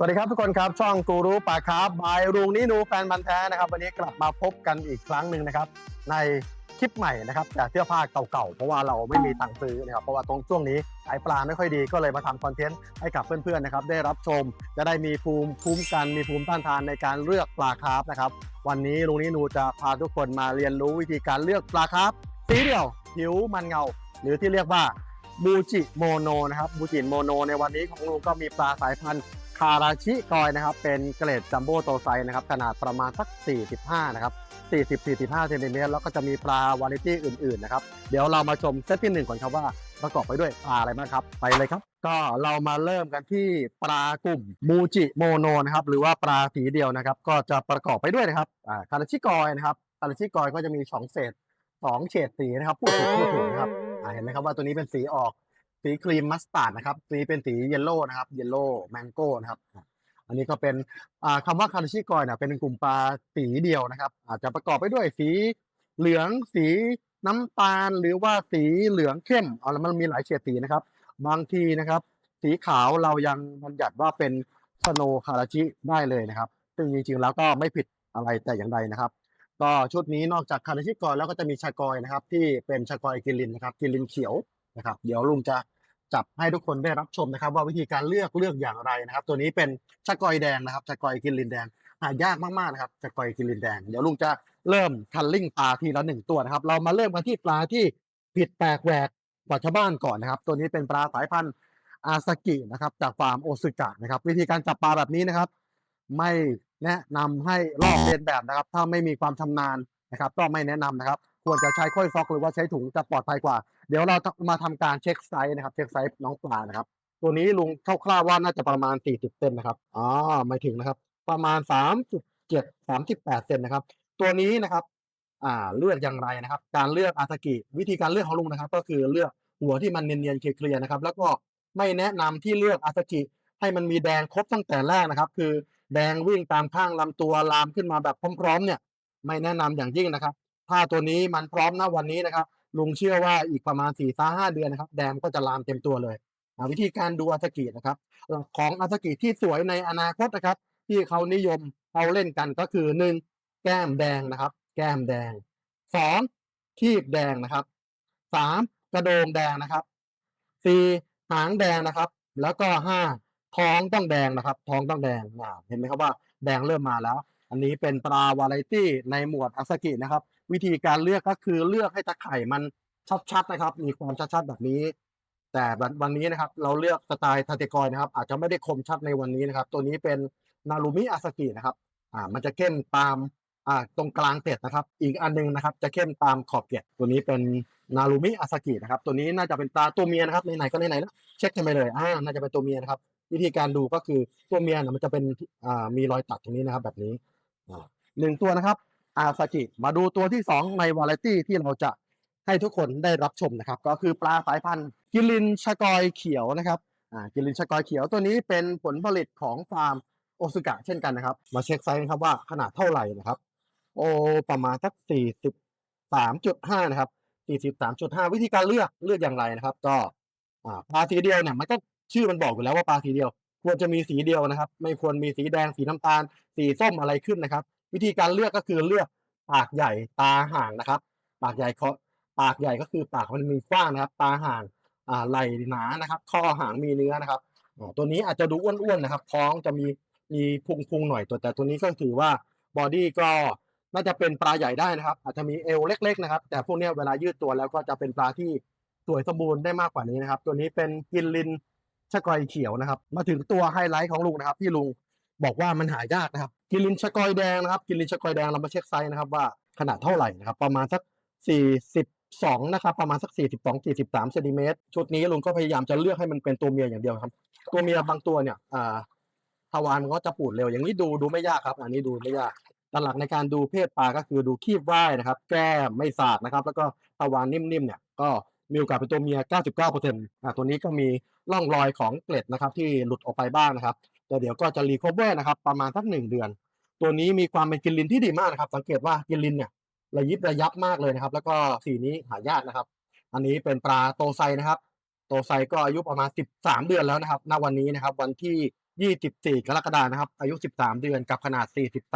สวัสดีครับทุกคนครับช่องกูรู้ปลาครับบายรุงนี่นูแฟนบันแท้นะครับ วันนี้กลับมาพบกันอีกครั้งหนึ่งนะครับ ในคลิปใหม่นะครับแต่เสื้อผ้าเก่าๆ เพราะว่าเราไม่มีตังค์ซื้อนะครับเพราะว่าตรงช่วงนี้ขายปลาไม่ค่อยดีก็เลยมาทำคอนเทนต์ให้กับเพื่อนๆนะครับได้รับชมจะได้มีภูมิคุ้มกันมีภูมิต้านทานในการเลือกปลาคาร์ฟนะครับวันนี้ลุงนี่นูจะพาทุกคนมาเรียนรู้วิธีการเลือกปลาคาร์ฟสีเดียวผิวมันเงา หรือที่เรียกว่าบูจิโมโนนะครับบูจิโมโนในวันนี้ของลุงก็มีปลาสายพันธุ์ คาราชิกอยนะครับ เป็นเกรดจัมโบ้โตไซส์นะครับ ขนาดประมาณสัก 45 นะครับ 40-45เซนติเมตรแล้วก็จะมีปลาวาไรตี้อื่นๆนะครับ เดี๋ยวเรามาชมเซตที่หนึ่งก่อนครับว่าประกอบไปด้วยปลาอะไรบ้างครับ ไปเลยครับ ก็เรามาเริ่มกันที่ปลากลุ่มมูจิโมโนนะครับ หรือว่าปลาสีเดียวนะครับ ก็จะประกอบไปด้วยนะครับคาราชิกอยนะครับคาราชิกอยก็จะมีสองเศษสองเฉดสีนะครับพูดถูกพูดถูกนะครับเห็นไหมครับว่าตัวนี้เป็นสีออก สีครีมมัสตาร์ดนะครับ สีเป็นสีเยลโล่นะครับ เยลโล่แมงโก้นะครับอันนี้ก็เป็นอ่าคำว่าคาราชิกอยเนี่ยเป็นกลุ่มปลาสีเดียวนะครับ อาจจะประกอบไปด้วยสีเหลืองสีน้ำตาลหรือว่าสีเหลืองเข้มเอาแล้วมันมีหลายเฉดสีนะครับ บางทีนะครับ สีขาวเรายังบัญญัติว่าเป็นสโนคาราชิได้เลยนะครับ ซึ่งจริงๆแล้วก็ไม่ผิดอะไรแต่อย่างใดนะครับ ก็ชุดนี้นอกจากคาราชิกอยแล้วก็จะมีชากอยนะครับ ที่เป็นชากอยกิลินนะครับกิลินเขียว นะครับ เดี๋ยวลุงจะจับให้ทุกคนได้รับชมนะครับ ว่าวิธีการเลือกเลือกอย่างไรนะครับ ตัวนี้เป็นชะกอยแดงนะครับชะกอยกินลินแดงหายากมากๆนะครับชะกอยกินลินแดง เดี๋ยวลุงจะเริ่มคันลิ่งปลาทีละหนึ่งตัวนะครับ เรามาเริ่มกันที่ปลาที่ผิดแปลกแหวกกว่าชาวบ้านก่อนนะครับ ตัวนี้เป็นปลาสายพันธุ์อาซากินะครับ จากฟาร์มโอซึกะนะครับ วิธีการจับปลาแบบนี้นะครับ ไม่แนะนำให้ลอกเลียนแบบนะครับ ถ้าไม่มีความชำนาญนะครับ ก็ไม่แนะนำนะครับ ควรจะใช้ค่อยฟอกหรือว่าใช้ถุงจะปลอดภัยกว่า เดี๋ยวเรามาทำการเช็คไซส์นะครับ เช็คไซส์น้องปลานะครับ ตัวนี้ลุงคร่าวๆว่าน่าจะประมาณ 40เซนนะครับอ๋อไม่ถึงนะครับ ประมาณ 37 38เซนนะครับ ตัวนี้นะครับ อ่าเลือกอย่างไรนะครับ การเลือกอาซากิวิธีการเลือกของลุงนะครับ ก็คือเลือกหัวที่มันเนียนๆเคลียร์ๆนะครับ แล้วก็ไม่แนะนำที่เลือกอาซากิให้มันมีแดงครบตั้งแต่แรกนะครับ คือแดงวิ่งตามข้างลำตัวลามขึ้นมาแบบพร้อมๆ เนี่ย ไม่แนะนำอย่างยิ่งนะครับ ถ้าตัวนี้มันพร้อมณวันนี้นะครับ ลุงเชื่อว่าอีกประมาณ4ี่ห้าเดือนนะครับ แดงก็จะลามเต็มตัวเลยวิธีการดูอาซากินะครับหลักของอาซากิที่สวยในอนาคตนะครับ ที่เขานิยมเขาเล่นกันก็คือหนึ่งแก้มแดงนะครับ แก้มแดงสองคีบแดงนะครับสามกระโดงแดงนะครับสี่หางแดงนะครับ แล้วก็ห้าท้องต้องแดงนะครับ ท้องต้องแดงเห็นไหมครับว่าแดงเริ่มมาแล้ว อันนี้เป็นปลาวาไรตี้ในหมวดอาซากินะครับ วิธีการเลือกก็คือเลือกให้ตะไคร่มันชัดๆนะครับ มีความชัดๆแบบนี้ แต่วันนี้นะครับ เราเลือกสไตล์ทาเตกอยนะครับ อาจจะไม่ได้คมชัดในวันนี้นะครับ ตัวนี้เป็นนารุมิอาซากินะครับ อ่า มันจะเข้มตามอ่าตรงกลางเกล็ดนะครับ อีกอันหนึงนะครับ จะเข้มตามขอบเกล็ดตัวนี้เป็นนารุมิอาซากินะครับ ตัวนี้น่าจะเป็นปลาตัวเมียนะครับไหนๆก็ไหนๆแล้วเช็คกันไปเลยอ่าน่าจะเป็นตัวเมียนะครับ วิธีการดูก็คือตัวเมียนี่ยมันจะเป็นอ่ามีรอยตัดตรงนี้นะครับ แบบนี้อ่าหนึ่งตัวนะครับ อาซากิ มาดูตัวที่ 2 ในวาไรตี้ที่เราจะให้ทุกคนได้รับชมนะครับ ก็คือปลาสายพันธุ์กิลินชากอยเขียวนะครับอ่ากิลินชากอยเขียวตัวนี้เป็นผลผลิตของฟาร์มโอซุกะเช่นกันนะครับ มาเช็คไซส์นะครับว่าขนาดเท่าไหร่นะครับ โอประมาณสัก43.5 นะครับ43.5 วิธีการเลือกเลือกอย่างไรนะครับ ก็อ่าปลาสีเดียวเนี่ยมันก็ชื่อมันบอกอยู่แล้วว่าปลาสีเดียว ควรจะมีสีเดียวนะครับ ไม่ควรมีสีแดงสีน้ำตาล สีส้มอะไรขึ้นนะครับ วิธีการเลือกก็คือเลือกปากใหญ่ตาห่างนะครับ ปากใหญ่เขาปากใหญ่ก็คือปากมันมีกว้างนะครับ ตาห่างอ่าไหลหนานะครับ ข้อหางมีเนื้อนะครับตัวนี้อาจจะดูอ้วนๆนะครับท้องจะมีมีพุงๆหน่อยตัวแต่ตัวนี้ก็ถือว่าบอดี้ก็น่าจะเป็นปลาใหญ่ได้นะครับ อาจจะมีเอวเล็ก ๆ นะครับ แต่พวกนี้เวลายืดตัวแล้วก็จะเป็นปลาที่สวยสมบูรณ์ได้มากกว่านี้นะครับ ตัวนี้เป็นกินลินชะกอยเขียวนะครับ มาถึงตัวไฮไลท์ของลุงนะครับที่ลุง บอกว่ามันหายากนะครับ กิลินชะกอยแดงนะครับ กิลินชะกอยแดงเรามาเช็คไซส์นะครับว่าขนาดเท่าไหร่นะครับ ประมาณสัก 42 นะครับ ประมาณสัก 42 43เซนติเมตรชุดนี้ลุงก็พยายามจะเลือกให้มันเป็นตัวเมียอย่างเดียวครับ ตัวเมียบางตัวเนี่ยอ่าทวารมันก็จะปูดเร็วอย่างนี้ดูดูไม่ยากครับ อันนี้ดูไม่ยากหลักในการดูเพศปลาก็คือดูคีบว่ายนะครับ แก้มไม่สาดนะครับ แล้วก็ทวารนิ่มๆเนี่ยก็มีโอกาสเป็นตัวเมีย 99%อ่าตัวนี้ก็มีร่องรอยของเกล็ดนะครับ ที่หลุดออกไปบ้างนะครับ แต่เดี๋ยวก็จะรีคอเวอร์นะครับประมาณสักหนึ่งเดือน ตัวนี้มีความเป็นกินลินที่ดีมากนะครับ สังเกตว่ากินลินเนี่ยระยิบระยับมากเลยนะครับ แล้วก็สีนี้หายากนะครับ อันนี้เป็นปลาโตไซนะครับ โตไซก็อายุประมาณ 13 เดือนแล้วนะครับณวันนี้นะครับ วันที่ 24 กรกฎาคมนะครับ อายุ 13 เดือนกับขนาด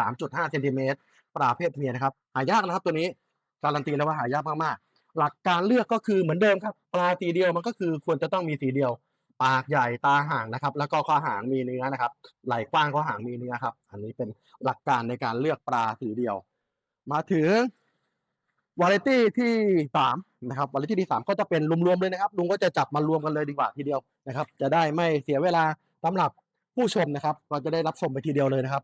43.5เซนติเมตรปลาเพศเมียนะครับ หายากนะครับตัวนี้การันตีแล้วว่าหายากมากๆหลักการเลือกก็คือเหมือนเดิมครับ ปลาสีเดียวมันก็คือควรจะต้องมีสีเดียว ปากใหญ่ตาห่างนะครับ แล้วก็ข้อหางมีเนื้อนะครับ ไหล่กว้างข้อหางมีเนื้อครับ อันนี้เป็นหลักการในการเลือกปลาสีเดียว มาถึงวาไรตี้ที่สามนะครับวาไรตี้ที่สามก็จะเป็นรวมๆเลยนะครับ ลุงก็จะจับมารวมกันเลยดีกว่าทีเดียวนะครับ จะได้ไม่เสียเวลาสำหรับผู้ชมนะครับ ก็จะได้รับชมไปทีเดียวเลยนะครับ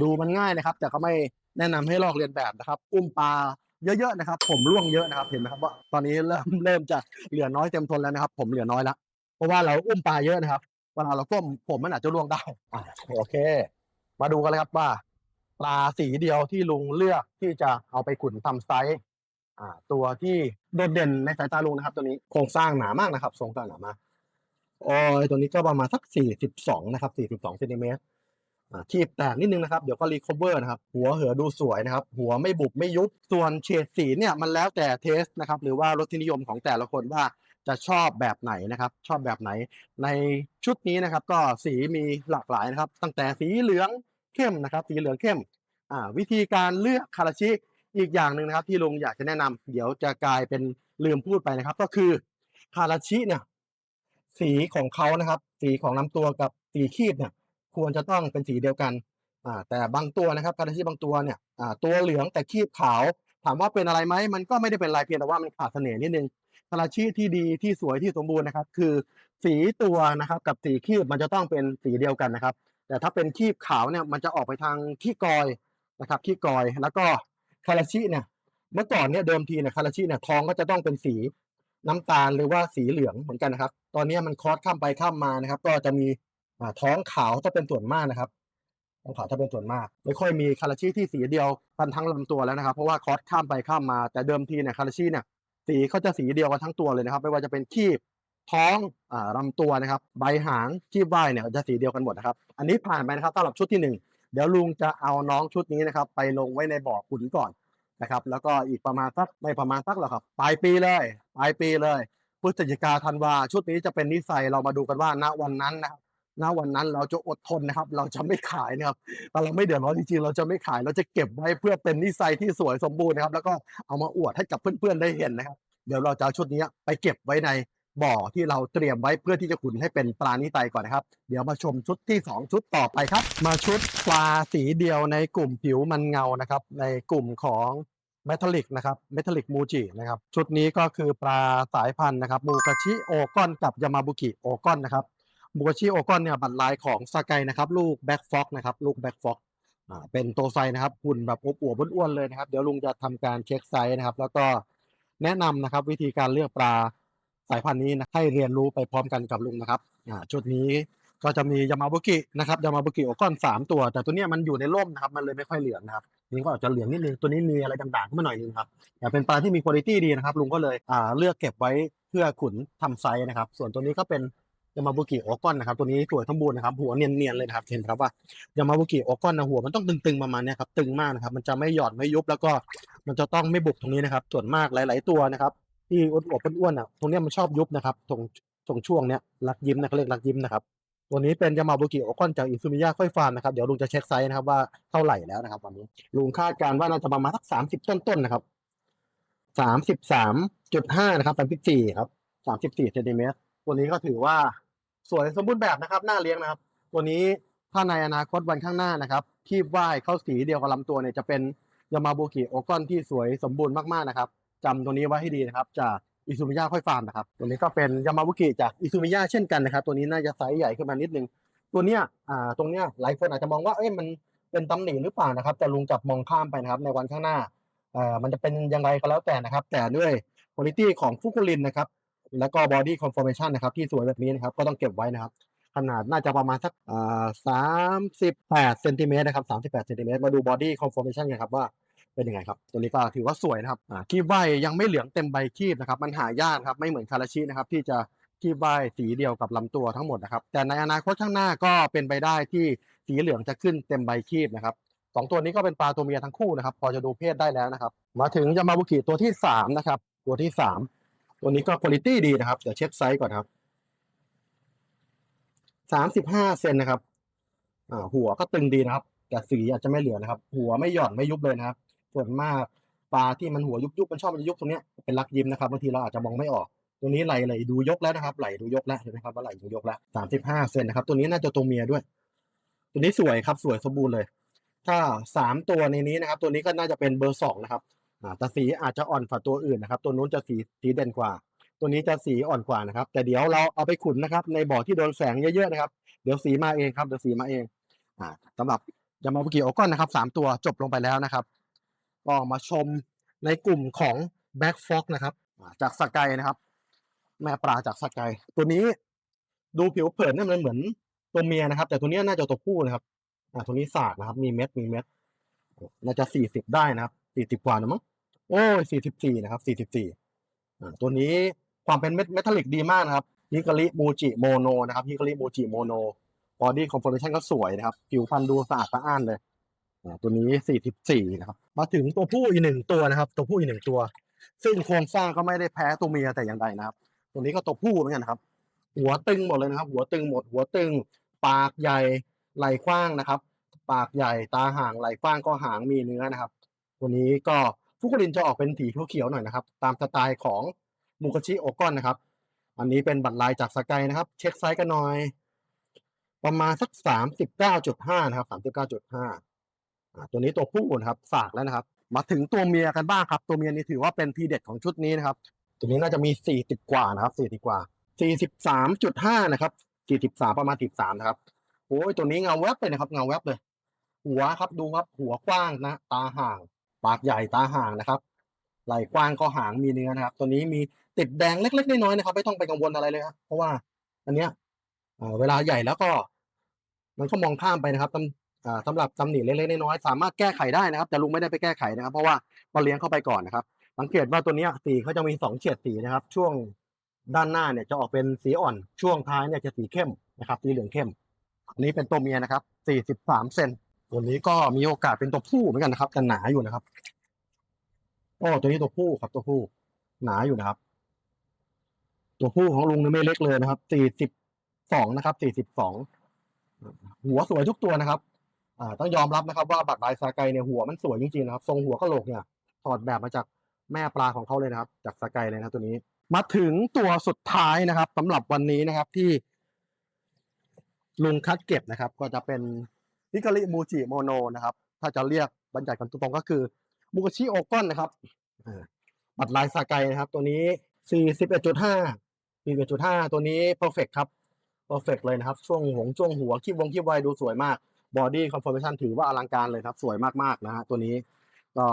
ดูมันง่ายนะครับ แต่ก็ไม่แนะนำให้ลอกเลียนแบบนะครับ อุ้มปลาเยอะๆนะครับ ผมร่วงเยอะนะครับ เห็นไหมครับว่าตอนนี้เริ่มเริ่มจะเหลือน้อยเต็มทนแล้วนะครับ ผมเหลือน้อยแล้ว เพราะว่าเราอุ้มปลาเยอะนะครับเวลาเราก้มผมมันอาจจะร่วงได้อ่าโอเค มาดูกันเลยครับว่าปลาสีเดียวที่ลุงเลือกที่จะเอาไปขุนทำไซส์อ่า ตัวที่โดดเด่นในสายตาลุงนะครับ ตัวนี้โครงสร้างหนามากนะครับทรงสร้างหนามากโอ้ยตัวนี้ก็ประมาณสักสี่สิบสองนะครับสี่สิบสองเซนติเมตรอ่าคีบแตกนิดนึงนะครับ เดี๋ยวก็รีคอเวอร์นะครับ หัวเหือดูสวยนะครับ หัวไม่บุบไม่ยุบ ส่วนเฉดสีเนี่ยมันแล้วแต่เทสนะครับ หรือว่ารสนิยมของแต่ละคนว่า จะชอบแบบไหนนะครับ ชอบแบบไหน ในชุดนี้นะครับ ก็สีมีหลากหลายนะครับ ตั้งแต่สีเหลืองเข้มนะครับ สีเหลืองเข้มอ่าวิธีการเลือกคาราชิอีกอย่างหนึ่งนะครับ ที่ลุงอยากจะแนะนำเดี๋ยวจะกลายเป็นลืมพูดไปนะครับ ก็คือคาราชิเนี่ยสีของเขานะครับ สีของลำตัวกับสีคีบเนี่ย ควรจะต้องเป็นสีเดียวกันอ่าแต่บางตัวนะครับคาราชิบางตัวเนี่ยอ่าตัวเหลืองแต่คีบขาว ถามว่าเป็นอะไรไหมมันก็ไม่ได้เป็นอะไรเพียงแต่ว่ามันขาดเสน่ห์นิดนึง ราชิที่ดีที่สวยที่สมบูรณ์นะครับ คือสีตัวนะครับ กับสีคีบมันจะต้องเป็นสีเดียวกันนะครับ แต่ถ้าเป็นคีบขาวเนี่ยมันจะออกไปทางขี้กอยนะครับขี้กอยแล้วก็คาราชิเนี่ยเมื่อก่อนเนี่ยเดิมทีเนี่ยคาราชิเนี่ยท้องก็จะต้องเป็นสีน้ำตาลหรือว่าสีเหลืองเหมือนกันนะครับ ตอนนี้มันคอสข้ามไปข้ามมานะครับ ก็จะมีท้องขาวถ้าเป็นส่วนมากนะครับท้องขาวถ้าเป็นส่วนมาก ไม่ค่อยมีคาราชิที่สีเดียวพันทั้งลำตัวแล้วนะครับ เพราะว่าคอสข้ามไปข้ามมา แต่เดิมทีเนี่ยคาราชิเนี่ย สีเขาจะสีเดียวกันทั้งตัวเลยนะครับ ไม่ว่าจะเป็นคีบท้องอ่าลำตัวนะครับ ใบหางคีบว่ายเนี่ยจะสีเดียวกันหมดนะครับ อันนี้ผ่านไปนะครับสำหรับชุดที่หนึ่งเดี๋ยวลุงจะเอาน้องชุดนี้นะครับ ไปลงไว้ในบ่อขุนก่อนนะครับ แล้วก็อีกประมาณสักไม่ประมาณสักหรอกครับปลายปีเลยปลายปีเลยพฤศจิกาธันวาชุดนี้จะเป็นนิสัยเรามาดูกันว่าณวันนั้นนะครับ ณวันนั้นเราจะอดทนนะครับ เราจะไม่ขายนะครับแต่เราไม่เดือดร้อนจริงๆเราจะไม่ขาย เราจะเก็บไว้เพื่อเป็นนิสัยที่สวยสมบูรณ์นะครับ แล้วก็เอามาอวดให้กับเพื่อนๆได้เห็นนะครับ เดี๋ยวเราจะเอาชุดนี้ไปเก็บไว้ในบ่อที่เราเตรียมไว้เพื่อที่จะขุนให้เป็นปลานิไตก่อนนะครับ เดี๋ยวมาชมชุดที่ 2 ชุดต่อไปครับ มาชุดปลาสีเดียวในกลุ่มผิวมันเงานะครับ ในกลุ่มของเมทัลลิกนะครับเมทัลลิกมูจินะครับ ชุดนี้ก็คือปลาสายพันธุ์นะครับ มูกาชิโอกอนกับยามาบุกิโอกอนนะครับ มูกาชิโอกอนเนี่ยบัตรลายของสกายนะครับลูกแบ็กฟ็อกนะครับลูกแบ็กฟ็อกอ่าเป็นโตไซนะครับหุ่นแบบอวบอ้วนๆเลยนะครับ เดี๋ยวลุงจะทำการเช็คไซส์นะครับ แล้วก็แนะนำนะครับ วิธีการเลือกปลาสายพันธุ์นี้นะให้เรียนรู้ไปพร้อมกันกับลุงนะครับอ่าชุดนี้ก็จะมียามาบุกินะครับยามาบุกิโอก้อนสามตัว แต่ตัวเนี้ยมันอยู่ในร่มนะครับมันเลยไม่ค่อยเหลืองนะครับนี่ก็อาจจะเหลืองนิดนึงตัวนี้มีอะไรต่างๆขึ้นมาหน่อยนึงครับแต่เป็นปลาที่มีคุณภาพดีนะครับลุงก็เลยอ่าเลือกเก็บไว้เพื่อขุนทำไซส์นะครับ ส่วนตัวนี้ก็เป็น ยามาบุกิโอก้อนนะครับตัวนี้สวยสมบูรณ์นะครับหัวเนียนๆเลยนะครับเห็นครับว่ายามาบุกิโอก้อนนะหัวมันต้องตึงๆประมาณเนี้ยครับตึงมากนะครับมันจะไม่หย่อนไม่ยุบแล้วก็มันจะต้องไม่บุกตรงนี้นะครับ ส่วนมากหลาย ๆตัวนะครับ ที่อ้วนๆอ้วนๆอะตรงนี้มันชอบยุบนะครับตรงตรงช่วงเนี้ยรักยิ้มนะเขาเรียกรักยิ้มนะครับตัวนี้เป็นยามาบุกิโอก้อนจากอิซูมิยะค่อยฟาร์มนะครับเดี๋ยวลุงจะเช็คไซส์นะครับว่าเท่าไหร่แล้วนะครับวันนี้ลุงคาดการณ์ว่าน่าจะประมาณสักสามสิบต้นๆนะครับสามสิบสามจุดห้านะครับสามสิบสี่ครับสามสิบสี่เซนติเมตรตัวนี้ก็ถือว่า สวยสมบูรณ์แบบนะครับหน้าเลี้ยงนะครับ ตัวนี้ถ้าในอนาคตวันข้างหน้านะครับคีบว่ายเข้าสีเดียวกับลำตัวเนี่ยจะเป็นยามาบุกิโอกอนที่สวยสมบูรณ์มากๆนะครับจำตัวนี้ไว้ให้ดีนะครับ จากอิซูมิยะค่อยฟาร์มนะครับ ตัวนี้ก็เป็นยามาบุกิจากอิซูมิยะเช่นกันนะครับ ตัวนี้น่าจะไซส์ใหญ่ขึ้นมานิดนึง ตัวเนี้ยอ่าตรงเนี้ยหลายคนอาจจะมองว่าเอ้ยมันเป็นตำหนิหรือเปล่านะครับ แต่ลุงจับมองข้ามไปนะครับ ในวันข้างหน้าอ่อมันจะเป็นยังไงก็แล้วแต่นะครับ แต่ด้วยคุณภาพของฟุกุลินนะครับ แล้วก็ body conformation นนะครับที่สวยแบบนี้นะครับก็ต้องเก็บไว้นะครับ ขนาดน่าจะประมาณสักสามสิบแปดเซนติเมตรนะครับสามสิบแปดเซนติเมตรมาดู body conformation กันครับว่าเป็นยังไงครับ ตัวนี้ก็ถือว่าสวยนะครับคีบใบยังไม่เหลืองเต็มใบคีบนะครับ มันหายากครับไม่เหมือนคาราชินะครับที่จะคีบใบสีเดียวกับลำตัวทั้งหมดนะครับ แต่ในอนาคตข้างหน้าก็เป็นไปได้ที่สีเหลืองจะขึ้นเต็มใบคีบนะครับสองตัวนี้ก็เป็นปลาตัวเมียทั้งคู่นะครับ พอจะดูเพศได้แล้วนะครับ มาถึงยามาบุกิตัวที่สามนะครับตัวที่สาม ตัวนี้ก็คุณภาพดีนะครับ เดี๋ยวเช็คไซส์ก่อนครับสามสิบห้าเซนนะครับอ่าหัวก็ตึงดีนะครับ แต่สีอาจจะไม่เหลือนะครับ หัวไม่หย่อนไม่ยุบเลยนะครับ ส่วนมากปลาที่มันหัวยุบๆมันชอบมันจะยุบตรงเนี้ยเป็นรักยิ้มนะครับบางทีเราอาจจะมองไม่ออก ตัวนี้ไหลไหลดูยกแล้วนะครับ ไหลดูยกแล้วเห็นไหมครับว่าไหลดูยกแล้วสามสิบห้าเซนนะครับ ตัวนี้น่าจะตัวเมียด้วย ตัวนี้สวยครับสวยสมบูรณ์เลย ถ้าสามตัวในนี้นะครับ ตัวนี้ก็น่าจะเป็นเบอร์สองนะครับ อ่าแต่สีอาจจะอ่อนกว่าตัวอื่นนะครับ ตัวนู้นจะสีสีเด่นกว่า ตัวนี้จะสีอ่อนกว่านะครับ แต่เดี๋ยวเราเอาไปขุนนะครับ ในบ่อที่โดนแสงเยอะๆนะครับ เดี๋ยวสีมาเองครับเดี๋ยวสีมาเอง อ่าสำหรับยามาบุกิโอก้อนนะครับสามตัวจบลงไปแล้วนะครับก็มาชมในกลุ่มของแบ็กฟ็อกนะครับจากสกายนะครับ แม่ปลาจากสกายตัวนี้ดูผิวเผินเนี่ยมันเหมือนตัวเมียนะครับ แต่ตัวนี้น่าจะตัวผู้นะครับอ่าตัวนี้สากนะครับ มีเม็ดมีเม็ดน่าจะสี่สิบได้นะครับสี่สิบกว่านะมั้ง โอ้ยสี่สิบสี่นะครับสี่สิบสี่ตัวนี้ความเป็นเมทัลลิกดีมากนะครับฮิการิมูจิโมโนนะครับฮิการิมูจิโมโนบอดี้คอม o r เ a ชันก็สวยนะครับ ผิวพรรณดูสะอาดสะอ้านเลยตัวนี้สี่สิบสี่นะครับ มาถึงตัวผู้อีกหนึ่งตัวนะครับ ตัวผู้อีกหนึ่งตัว ซึ่งโครงสร้างก็ไม่ได้แพ้ตัวเมียแต่อย่างใดนะครับ ตัวนี้ก็ตัวผู้เหมือนกันครับ หัวตึงหมดเลยนะครับ หัวตึงหมด หัวตึง ปากใหญ่ไหล่กว้างนะครับ ปากใหญ่ตาห่างไหล่กว้างก็หางมีเนื้อนะครับ ตัวนี้ก็ ฟุกุรินจะออกเป็นสีเขียวๆหน่อยนะครับ ตามสไตล์ของมูกชิโอกอนนะครับ อันนี้เป็นบัตรลายจากสกายนะครับ เช็คไซส์กันหน่อย ประมาณสักสามสิบเก้าจุดห้านะครับสามสิบเก้าจุดห้าตัวนี้ตัวผู้นะครับฝากแล้วนะครับ มาถึงตัวเมียกันบ้างครับ ตัวเมียนี่ถือว่าเป็นทีเด็ดของชุดนี้นะครับ ตัวนี้น่าจะมีสี่สิบกว่านะครับสี่สิบกว่าสี่สิบสามจุดห้านะครับสี่สิบสามประมาณสิบสามนะครับโอ้ยตัวนี้เงาแวบเลยนะครับ เงาแวบเลย หัวครับดูครับ หัวกว้างนะ ตาห่าง ปากใหญ่ตาห่างนะครับ ไหลกว้างก็หางมีเนื้อนะครับ ตัวนี้มีติดแดงเล็กๆน้อยๆนะครับ ไม่ต้องไปกังวลอะไรเลยครับเพราะว่าอันเนี้ยเวลาใหญ่แล้วก็ มันก็มองข้ามไปนะครับตำอ่าสำหรับตำหนิเล็กๆน้อยๆสามารถแก้ไขได้นะครับ แต่ลุงไม่ได้ไปแก้ไขนะครับ เพราะว่าเราเลี้ยงเข้าไปก่อนนะครับ สังเกตว่าตัวนี้สีเขาจะมีสองเฉดสีนะครับ ช่วงด้านหน้าเนี่ยจะออกเป็นสีอ่อน ช่วงท้ายเนี่ยจะสีเข้มนะครับ สีเหลืองเข้ม อันนี้เป็นตัวเมียนะครับ43เซน ตัวนี้ก็มีโอกาสเป็นตัวผู้เหมือนกันนะครับแต่หนาอยู่นะครับโอ้ตัวนี้ตัวผู้ครับตัวผู้ หนาอยู่นะครับ ตัวผู้ของลุงนี่ไม่เล็กเลยนะครับ42นะครับ42หัวสวยทุกตัวนะครับ อ่า ต้องยอมรับนะครับว่าบัตรลายซาไกเนี่ยหัวมันสวยจริงๆนะครับ ทรงหัวกะโหลกเนี่ยถอดแบบมาจากแม่ปลาของเขาเลยนะครับ จากซาไกเลยนะตัวนี้ มาถึงตัวสุดท้ายนะครับสำหรับวันนี้นะครับที่ลุงคัดเก็บนะครับ ก็จะเป็น ฮิการิมูจิโมโนนะครับ ถ้าจะเรียกบรรยายกันตรงๆก็คือมูกาชิโอกอนนะครับอ่าบัตรลายซาไกนะครับ ตัวนี้ 41.5 41.5 ตัวนี้ perfect ครับ perfect เลยนะครับ ช่วงหงช่วงหัวคีบวงคีบไวดูสวยมาก body conformation ถือว่าอลังการเลยครับ สวยมากๆนะฮะตัวนี้ก็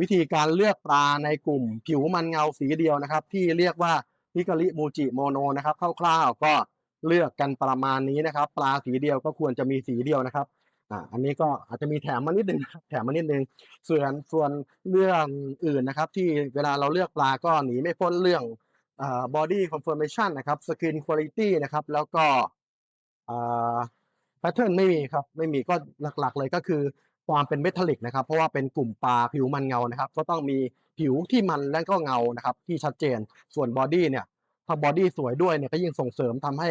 วิธีการเลือกปลาในกลุ่มผิวมันเงาสีเดียวนะครับ ที่เรียกว่าฮิการิมูจิโมโนนะครับคร่าวๆก็เลือกกันประมาณนี้นะครับ ปลาสีเดียวก็ควรจะมีสีเดียวนะครับ อ่าอันนี้ก็อาจจะมีแถมมานิดนึงแถมมานิดนึงส่วนส่วนเรื่องอื่นนะครับ ที่เวลาเราเลือกปลาก็หนีไม่พ้นเรื่องอ่า body conformation นนะครับ skin quality นะครับ แล้วก็อ่า pattern ไม่มีครับ ไม่มีก็หลักๆเลยก็คือความเป็นเมทัลลิกนะครับ เพราะว่าเป็นกลุ่มปลาผิวมันเงานะครับ ก็ต้องมีผิวที่มันและก็เงานะครับ ที่ชัดเจนส่วน body เนี่ยถ้า body สวยด้วยเนี่ยก็ยิ่งส่งเสริมทำให้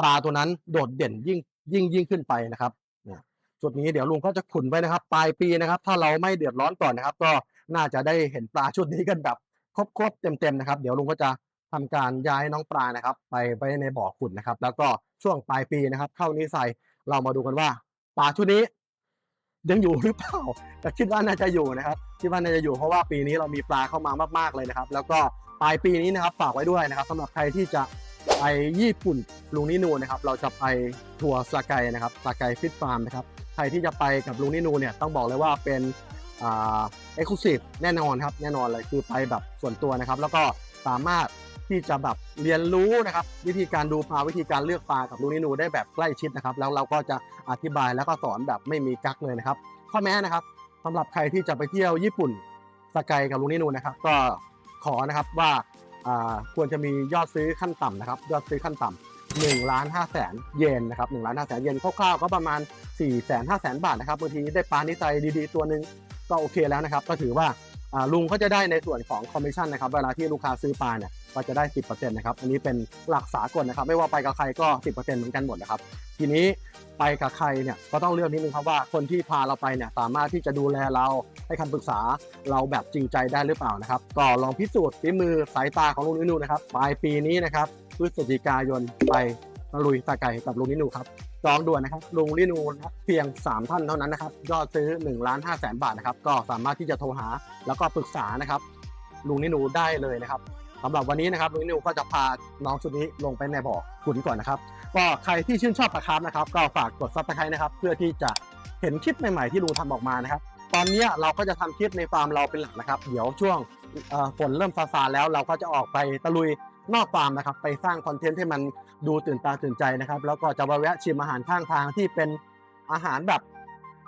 ปลาตัวนั้นโดดเด่นยิ่งยิ่งยิ่งขึ้นไปนะครับเนี่ย จุดนี้เดี๋ยวลุงก็จะขุนไว้นะครับ ปลายปีนะครับ ถ้าเราไม่เดือดร้อนก่อนนะครับ ก็น่าจะได้เห็นปลาชุดนี้กันแบบครบๆเต็มๆนะครับ เดี๋ยวลุงก็จะทำการย้ายน้องปลานะครับ ไปไว้ในบ่อขุนนะครับ แล้วก็ช่วงปลายปีนะครับ เข้านิสัยเรามาดูกันว่าปลาชุดนี้ ยังอยู่หรือเปล่าแต่คิดว่าน่าจะอยู่นะครับคิดว่าน่าจะอยู่เพราะว่าปีนี้เรามีปลาเข้ามามากๆเลยนะครับ แล้วก็ปลายปีนี้นะครับฝากไว้ด้วยนะครับสำหรับใครที่จะไปญี่ปุ่นลุงนิโนนะครับ เราจะไปทัวร์สกายนะครับสกายฟิตฟาร์มนะครับ ใครที่จะไปกับลุงนินูเนี่ยต้องบอกเลยว่าเป็นเอ็กซ์คลูซีฟแน่นอนครับแน่นอนเลยคือไปแบบส่วนตัวนะครับ แล้วก็สามารถที่จะแบบเรียนรู้นะครับ วิธีการดูปลาวิธีการเลือกปลากับลุงนินูได้แบบใกล้ชิดนะครับ แล้วเราก็จะอธิบายแล้วก็สอนแบบไม่มีกักเลยนะครับข้อแม้นะครับสำหรับใครที่จะไปเที่ยวญี่ปุ่นสกายกับลุงนินูนะครับ ก็ขอนะครับว่าควรจะมียอดซื้อขั้นต่ำนะครับ ยอดซื้อขั้นต่ำ 1ล้าน5แสนเยนนะครับ1ล้าน5แสนเยนคร่าวๆก็ประมาณ 4 5 0 0 0 0 บาทนะครับบางทีได้ปลานิสัดีๆ ตัวหนึ่งก็โอเคแล้วนะครับ ก็ถือว่าลุงก็จะได้ในส่วนของคอมมิชชั่นนะครับเวลาที่ลูกค้าซื้อปลาเนี่ยก็จะได้ 10%นะครับอันนี้เป็นหลักสากลนะครับ ไม่ว่าไปกับใครก็ 10%เหมือนกันหมดนะครับ ทีนี้ไปกับใครเนี่ยก็ต้องเลือกนิดนึงครับว่าคนที่พาเราไปเนี่ยสามารถที่จะดูแลเราให้คำปรึกษาเราแบบจริงใจได้หรือเปล่านะครับก็ลองพิสูจน์ฝีมือสายตาของลุงนิวนะครับปลายปีนี้นะครับ พฤศจิกายนไปตะลุยตะไก่กับลุงนินูครับจองด่วนนะครับลุงนินูนะเพียง 3 ท่านเท่านั้นนะครับยอดซื้อ1ล้าน5แสนบาทนะครับก็สามารถที่จะโทรหาแล้วก็ปรึกษานะครับลุงนินูได้เลยนะครับสำหรับวันนี้นะครับลุงนินูก็จะพาน้องชุดนี้ลงไปในบ่อขุนก่อนนะครับก็ใครที่ชื่นชอบปลาคาร์ฟนะครับก็ฝากกดซับสไครต์นะครับเพื่อที่จะเห็นคลิปใหม่ๆที่ลุงทำออกมานะครับตอนนี้เราก็จะทำคลิปในฟาร์มเราเป็นหลักนะครับ เดี๋ยวช่วงฝนเริ่มซาซาแล้วเราก็จะออกไปตะลุย นอกฟาร์มนะครับ ไปสร้างคอนเทนต์ให้มันดูตื่นตาตื่นใจนะครับ แล้วก็จะมาแวะชิมอาหารข้างทางที่เป็นอาหารแบบ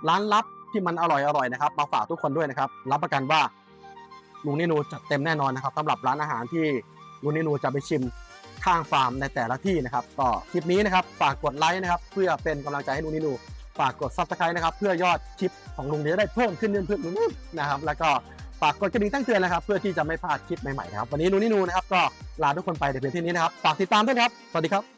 ร้านลับที่มันอร่อยๆนะครับ มาฝากทุกคนด้วยนะครับ รับประกันว่าลุงนิโนจัดเต็มแน่นอนนะครับสำหรับร้านอาหารที่ลุงนิโนจะไปชิมข้างฟาร์มในแต่ละที่นะครับก็คลิปนี้นะครับฝากกดไลค์นะครับ เพื่อเป็นกำลังใจให้ลุงนิโนฝากกดซับสไครต์นะครับ เพื่อยอดคลิปของลุงจะได้เพิ่มขึ้นเพิ่มขึ้นนะครับ แล้วก็ ฝากกดกระดิ่งตั้งเตือนนะครับ เพื่อที่จะไม่พลาดคลิปใหม่ๆนะครับ วันนี้นูนี่นูนะครับก็ลาทุกคนไปแต่เพียงเท่านี้นะครับ ฝากติดตามด้วยครับ สวัสดีครับ